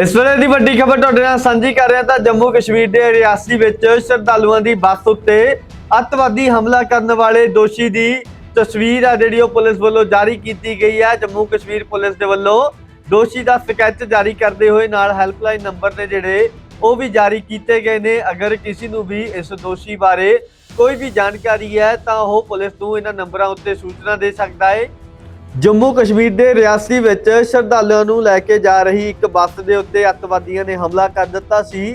ਇਸ ਵੇਲੇ ਦੀ ਵੱਡੀ ਖਬਰ ਤੁਹਾਡੇ ਨਾਲ ਸਾਂਝੀ ਕਰ ਰਿਹਾ ਤਾਂ ਜੰਮੂ ਕਸ਼ਮੀਰ ਦੇ ਰਿਆਸੀ ਵਿੱਚ ਸ਼ਰਧਾਲੂਆਂ ਦੀ ਬੱਸ ਉੱਤੇ ਅੱਤਵਾਦੀ ਹਮਲਾ ਕਰਨ ਵਾਲੇ ਦੋਸ਼ੀ ਦੀ ਤਸਵੀਰ ਆ ਜਿਹੜੀ ਉਹ ਪੁਲਿਸ ਵੱਲੋਂ ਜਾਰੀ ਕੀਤੀ ਗਈ ਹੈ ਜੰਮੂ ਕਸ਼ਮੀਰ ਪੁਲਿਸ ਦੇ ਵੱਲੋਂ ਦੋਸ਼ੀ ਦਾ ਸਕੈਚ ਜਾਰੀ ਕਰਦੇ ਹੋਏ ਨਾਲ ਹੈਲਪਲਾਈਨ ਨੰਬਰ ਨੇ ਜਿਹੜੇ ਉਹ ਵੀ ਜਾਰੀ ਕੀਤੇ ਗਏ ਨੇ। ਅਗਰ ਕਿਸੇ ਨੂੰ ਵੀ ਇਸ ਦੋਸ਼ੀ ਬਾਰੇ ਕੋਈ ਵੀ ਜਾਣਕਾਰੀ ਹੈ ਤਾਂ ਉਹ ਪੁਲਿਸ ਨੂੰ ਇਹਨਾਂ ਨੰਬਰਾਂ ਉੱਤੇ ਸੂਚਨਾ ਦੇ ਸਕਦਾ ਹੈ। ਜੰਮੂ ਕਸ਼ਮੀਰ ਦੇ ਰਿਆਸੀ ਵਿੱਚ ਸ਼ਰਧਾਲੂਆਂ ਨੂੰ ਲੈ ਕੇ ਜਾ ਰਹੀ ਇੱਕ ਬੱਸ ਦੇ ਉੱਤੇ ਅੱਤਵਾਦੀਆਂ ਨੇ ਹਮਲਾ ਕਰ ਦਿੱਤਾ ਸੀ।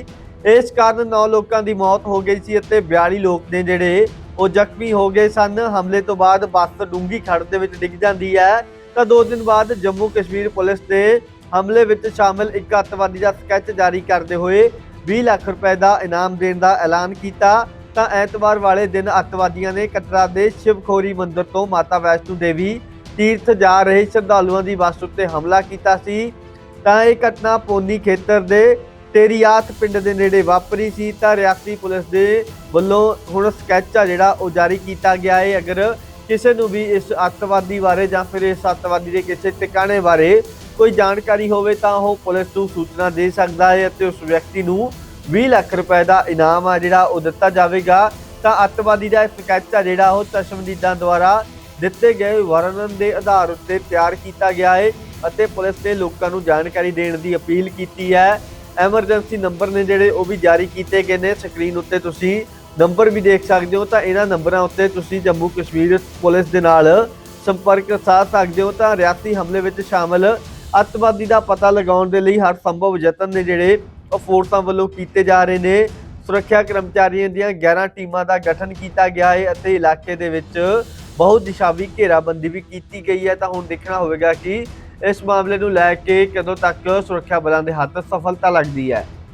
ਇਸ ਕਾਰਨ 9 ਲੋਕਾਂ ਦੀ ਮੌਤ ਹੋ ਗਈ ਸੀ ਅਤੇ 42 ਲੋਕ ਨੇ ਜਿਹੜੇ ਉਹ ਜ਼ਖਮੀ ਹੋ ਗਏ ਸਨ। ਹਮਲੇ ਤੋਂ ਬਾਅਦ ਬੱਸ ਡੂੰਗੀ ਖੜ ਦੇ ਵਿੱਚ ਡਿੱਗ ਜਾਂਦੀ ਹੈ। ਤਾਂ 2 ਦਿਨ ਬਾਅਦ ਜੰਮੂ ਕਸ਼ਮੀਰ ਪੁਲਿਸ ਦੇ ਹਮਲੇ ਵਿੱਚ ਸ਼ਾਮਲ ਇੱਕ ਅੱਤਵਾਦੀ ਦਾ ਸਕੈਚ ਜਾਰੀ ਕਰਦੇ ਹੋਏ 20 ਲੱਖ ਰੁਪਏ ਦਾ ਇਨਾਮ ਦੇਣ ਦਾ ਐਲਾਨ ਕੀਤਾ। ਤਾਂ ਐਤਵਾਰ ਵਾਲੇ ਦਿਨ ਅੱਤਵਾਦੀਆਂ ਨੇ ਕਟਰਾ ਦੇ ਸ਼ਿਵਖੋਰੀ ਮੰਦਿਰ ਤੋਂ ਮਾਤਾ ਵੈਸ਼ਨੂ ਦੇਵੀ ਤੀਰਥ ਜਾ ਰਹੇ ਸ਼ਰਧਾਲੂਆਂ ਦੀ ਬੱਸ ਉੱਤੇ ਹਮਲਾ ਕੀਤਾ ਸੀ। ਤਾਂ ਇਹ ਘਟਨਾ ਪੋਨੀ ਖੇਤਰ ਦੇ ਤੇਰੀਆਤ ਪਿੰਡ ਦੇ ਨੇੜੇ ਵਾਪਰੀ ਸੀ। ਤਾਂ ਰਿਆਸਤੀ ਪੁਲਿਸ ਦੇ ਵੱਲੋਂ ਹੁਣ ਸਕੈਚ ਆ ਜਿਹੜਾ ਉਹ ਜਾਰੀ ਕੀਤਾ ਗਿਆ ਹੈ ਅਗਰ ਕਿਸੇ ਨੂੰ ਵੀ ਇਸ ਅੱਤਵਾਦੀ ਬਾਰੇ ਜਾਂ ਫਿਰ ਇਸ ਅੱਤਵਾਦੀ ਦੇ ਕਿਸੇ ਟਿਕਾਣੇ ਬਾਰੇ ਕੋਈ ਜਾਣਕਾਰੀ ਹੋਵੇ ਤਾਂ ਉਹ ਪੁਲਿਸ ਨੂੰ ਸੂਚਨਾ ਦੇ ਸਕਦਾ ਹੈ ਅਤੇ ਉਸ ਵਿਅਕਤੀ ਨੂੰ 20 ਲੱਖ ਰੁਪਏ ਦਾ ਇਨਾਮ ਆ ਜਿਹੜਾ ਉਹ ਦਿੱਤਾ ਜਾਵੇਗਾ। ਤਾਂ ਅੱਤਵਾਦੀ ਦਾ ਸਕੈਚ ਆ ਜਿਹੜਾ ਉਹ ਚਸ਼ਮਦੀਦਾਂ ਦੁਆਰਾ ਦਿੱਤੇ ਗਏ ਵਰਣਨ ਦੇ ਆਧਾਰ ਉੱਤੇ ਤਿਆਰ ਕੀਤਾ ਗਿਆ ਹੈ ਅਤੇ ਪੁਲਿਸ ਨੇ ਲੋਕਾਂ ਨੂੰ ਜਾਣਕਾਰੀ ਦੇਣ ਦੀ ਅਪੀਲ ਕੀਤੀ ਹੈ। ਐਮਰਜੈਂਸੀ ਨੰਬਰ ਨੇ ਜਿਹੜੇ ਉਹ ਵੀ ਜਾਰੀ ਕੀਤੇ ਗਏ ਨੇ ਸਕਰੀਨ ਉੱਤੇ ਤੁਸੀਂ ਨੰਬਰ ਵੀ ਦੇਖ ਸਕਦੇ ਹੋ ਤਾਂ ਇਹਨਾਂ ਨੰਬਰਾਂ ਉੱਤੇ ਤੁਸੀਂ ਜੰਮੂ ਕਸ਼ਮੀਰ ਪੁਲਿਸ ਦੇ ਨਾਲ ਸੰਪਰਕ ਸਾਧ ਸਕਦੇ ਹੋ ਤਾਂ ਰਿਆਤੀ ਹਮਲੇ ਵਿੱਚ ਸ਼ਾਮਲ ਅੱਤਵਾਦੀ ਦਾ ਪਤਾ ਲਗਾਉਣ ਦੇ ਲਈ ਹਰ ਸੰਭਵ ਯਤਨ ਨੇ ਜਿਹੜੇ ਉਹ ਫੋਰਸਾਂ ਵੱਲੋਂ ਕੀਤੇ ਜਾ ਰਹੇ ਨੇ। ਸੁਰੱਖਿਆ ਕਰਮਚਾਰੀਆਂ ਦੀਆਂ 11 ਟੀਮਾਂ ਦਾ ਗਠਨ ਕੀਤਾ ਗਿਆ ਹੈ ਅਤੇ ਇਲਾਕੇ ਦੇ ਵਿੱਚ ਬਹੁਤ ਦਿਸ਼ਾਵੀ ਘੇਰਾਬੰਦੀ ਵੀ ਕੀਤੀ ਗਈ ਹੈ, ਤਾਂ ਹੁਣ ਦੇਖਣਾ ਹੋਵੇਗਾ ਕਿ ਇਸ ਮਾਮਲੇ ਨੂੰ ਲੈ ਕੇ ਕਦੋਂ ਤੱਕ ਸੁਰੱਖਿਆ ਬਲਾਂ ਦੇ ਹੱਥ ਸਫਲਤਾ ਲੱਗਦੀ ਹੈ।